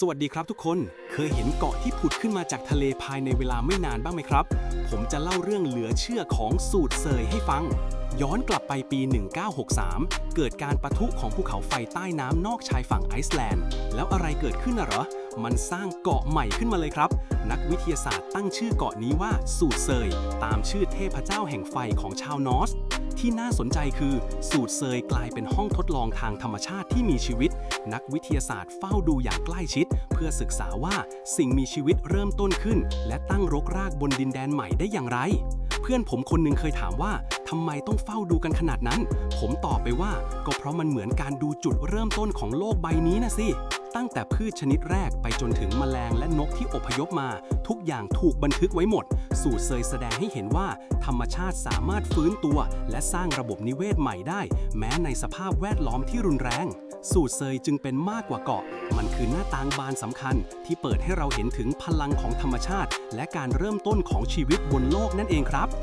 สวัสดีครับทุกคน เคยเห็นเกาะที่ผุดขึ้นมาจากทะเลภายในเวลาไม่นานบ้างไหมครับ ผมจะเล่าเรื่องเหลือเชื่อของสูตรเซยให้ฟัง ย้อนกลับไปปี 1963 เกิดการปะทุของภูเขาไฟใต้น้ำนอกชายฝั่งไอซ์แลนด์ แล้วอะไรเกิดขึ้นน่ะเหรอ มันสร้างเกาะใหม่ขึ้นมาเลยครับ นักวิทยาศาสตร์ตั้งชื่อเกาะนี้ว่าสูตรเซย ตามชื่อเทพเจ้าแห่งไฟของชาวนอส ที่น่าสนใจคือ สูตรเซยกลายเป็นห้องทดลองทางธรรมชาติที่มีชีวิต นักวิทยาศาสตร์เฝ้าดูอย่างใกล้ชิด เพื่อศึกษาว่าสิ่งมีชีวิตเริ่มต้นขึ้น และตั้งรกรากบนดินแดนใหม่ได้อย่างไร เพื่อนผมคนหนึ่งเคยถามว่าทำไมต้องเฝ้าดูกันขนาดนั้น ผมตอบไปว่า ก็เพราะมันเหมือนการดูจุดเริ่มต้นของโลกใบนี้นะสิ ตั้งแต่พืชชนิดแรกไปจนถึงแมลงและนกที่อพยพมา ทุกอย่างถูกบันทึกไว้หมด สูตรเซยแสดงให้เห็นว่า ธรรมชาติสามารถฟื้นตัว และสร้างระบบนิเวศใหม่ได้ แม้ในสภาพแวดล้อมที่รุนแรง สูตรเซยจึงเป็นมากกว่าเกาะ มันคือหน้าต่างบานสำคัญ ที่เปิดให้เราเห็นถึงพลังของธรรมชาติ และการเริ่มต้นของชีวิตบนโลกนั่นเองครับ